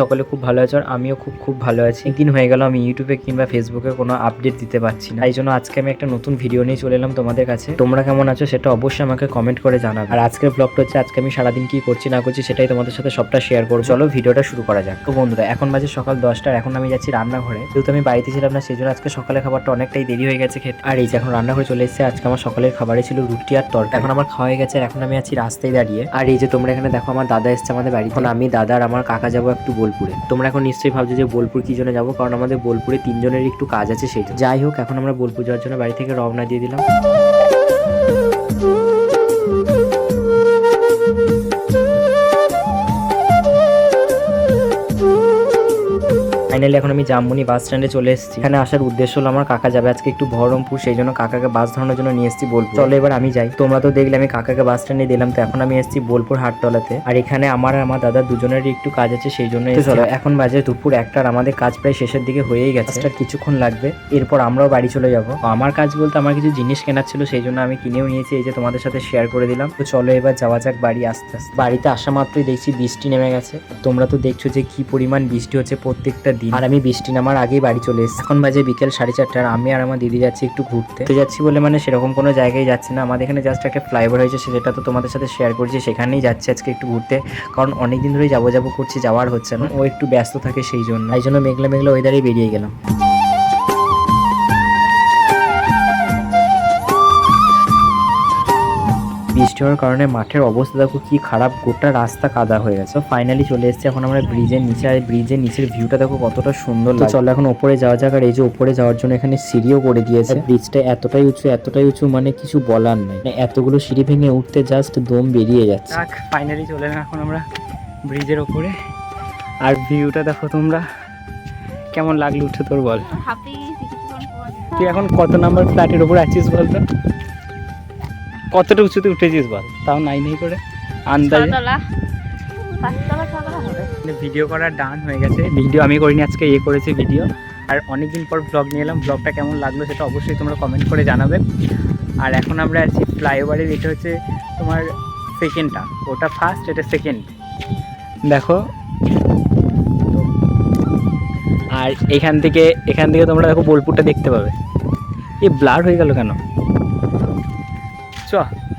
সকলে খুব ভালো আছো আর আমিও খুব খুব ভালো আছি। দিন হয়ে গেল, আমি ইউটিউবে কিংবা ফেসবুকে কোনো আপডেট দিতে পারছি না। এই জন্য আজকে আমি একটা নতুন ভিডিও নিয়ে চলে এলাম তোমাদের কাছে। তোমরা কেমন আছো সেটা অবশ্যই আমাকে কমেন্ট করে জানাবে। আর আজকের ব্লগটা হচ্ছে, আজকে আমি সারাদিন কি করছি না করছি সেটাই তোমাদের সাথে সবটা শেয়ার করব। চলো ভিডিওটা শুরু করা যাক। তো বন্ধুরা, এখন বাজে সকাল দশটা আর এখন আমি যাচ্ছি রান্নাঘরে। যেহেতু আমি বাড়িতে ছিলাম না, সেই জন্য আজকে সকালে খাবারটা অনেকটাই দেরি হয়ে গেছে খেতে। আর এই যে এখন রান্নাঘরে চলে এসেছে, আজকে আমার সকালের খাবারে ছিল রুটি আর তরকা এখন আমার খাওয়া হয়ে গেছে এখন আমি আছি রাস্তায় দাঁড়িয়ে। আর এই যে তোমরা এখানে দেখো, আমার দাদা এসছে আমাদের বাড়ি এখন আমি দাদা আর আমার কাকা যাব একটু বোলপুরে। তোমরা এখন নিশ্চয়ই ভাবছ যে বোলপুর কি জন্য যাব? কারণ আমাদের বোলপুরে তিনজনের একটু কাজ আছে, সেই যাই হোক, এখন আমরা বোলপুর যাওয়ার জন্য বাড়ি থেকে রওনা দিয়ে দিলাম। ফাইনালি এখন আমি জামমুনি বাস স্ট্যান্ডে চলে এসেছি। এখানে আসার উদ্দেশ্য হলো আমার কাকা যাবে। আজকে একটু বহরমপুর সেই জন্য কাকাকে বাস ধরানোর জন্য নিয়ে এসেছি বোলপুর। চলো এবার আমি যাই। তোমরা তো দেখলে আমি কাকাকে বাস স্ট্যান্ডে দিলাম তো এখন আমি এসেছি বোলপুর হাটতলাতে। আর এখানে আমার আর আমার দাদা দুজনেরই একটু কাজ আছে সেই জন্য চলো এখন বাজে দুপুর একটার আমাদের কাজ প্রায় শেষের দিকে হয়েই গেছে। আর কিছুক্ষণ লাগবে। এরপর আমরাও বাড়ি চলে যাব। আমার কাজ বলতে আমার কিছু জিনিস কেনার ছিল সেই জন্য আমি কিনেও নিয়েছি। এই যে তোমাদের সাথে শেয়ার করে দিলাম। তো চলো এবার যাওয়া যাক বাড়ি আস্তে আস্তে। বাড়িতে আসা মাত্রই দেখছি বৃষ্টি নেমে গেছে। তোমরা তো দেখছ যে কি পরিমাণ বৃষ্টি হচ্ছে প্রত্যেকটা দিন। আর আমি বৃষ্টি নামার আগেই বাড়ি চলে এসেছি। এখন বাজে বিকেল সাড়ে চারটার আমি আর আমার দিদি যাচ্ছি একটু ঘুরতে। তো যাচ্ছি বলে মানে সেরকম কোনো জায়গায় যাচ্ছে না। আমাদের এখানে জাস্ট একটা ফ্লাইওভার হয়েছে সেটা তো তোমাদের সাথে শেয়ার করছি, সেখানেই যাচ্ছে আজকে একটু ঘুরতে। কারণ অনেক দিন ধরেই যাব যাব করছি যাওয়ার হচ্ছে না। ও একটু ব্যস্ত থাকে সেই জন্য। তাই জন্য মেঘলা মেঘলা ওয়েদারেই বেরিয়ে গেলাম। বৃষ্টি হওয়ার কারণে মাঠের অবস্থা দেখো কি খারাপ গোটা রাস্তা কাদা হয়ে গেছে। ফাইনালি চলে এসেছি এখন আমরা ব্রিজের নিচে আর ব্রিজের নিচের ভিউটা দেখো কতটা সুন্দর লাগে চলো এখন উপরে যাওয়া যাক আর এই যে উপরে যাওয়ার জন্য এখানে সিঁড়িও করে দিয়েছে। ব্রিজটা এতটাই উঁচু এতটাই উঁচু মানে কিছু বলার নেই। মানে এতগুলো সিঁড়ি ভেঙে উঠতে জাস্ট দম বেরিয়ে যাচ্ছে। ফাইনালি চলে এলাম এখন আমরা ব্রিজের ওপরে। আর ভিউটা দেখো তোমরা কেমন লাগল উঠে তোর বল? তুই এখন কত নাম্বার ফ্ল্যাটের উপর আছিস বলতো? কতটা উঁচুতে উঠেছিস বল? তাও নাই নাই করে। আন্দাজে। ভিডিও করা ডান হয়ে গেছে। ভিডিও আমি করিনি আজকে ইয়ে করেছি ভিডিও আর অনেকদিন পর ব্লগ নিয়ে এলাম। ব্লগটা কেমন লাগল সেটা অবশ্যই তোমরা কমেন্ট করে জানাবে। আর এখন আমরা আছি ফ্লাইওভারের এটা হচ্ছে তোমার সেকেন্ডটা ওটা ফার্স্ট এটা সেকেন্ড দেখো। আর এখান থেকে এখান থেকে তোমরা দেখো বোলপুরটা দেখতে পাবে। এ ব্লার হয়ে গেল কেন? 是？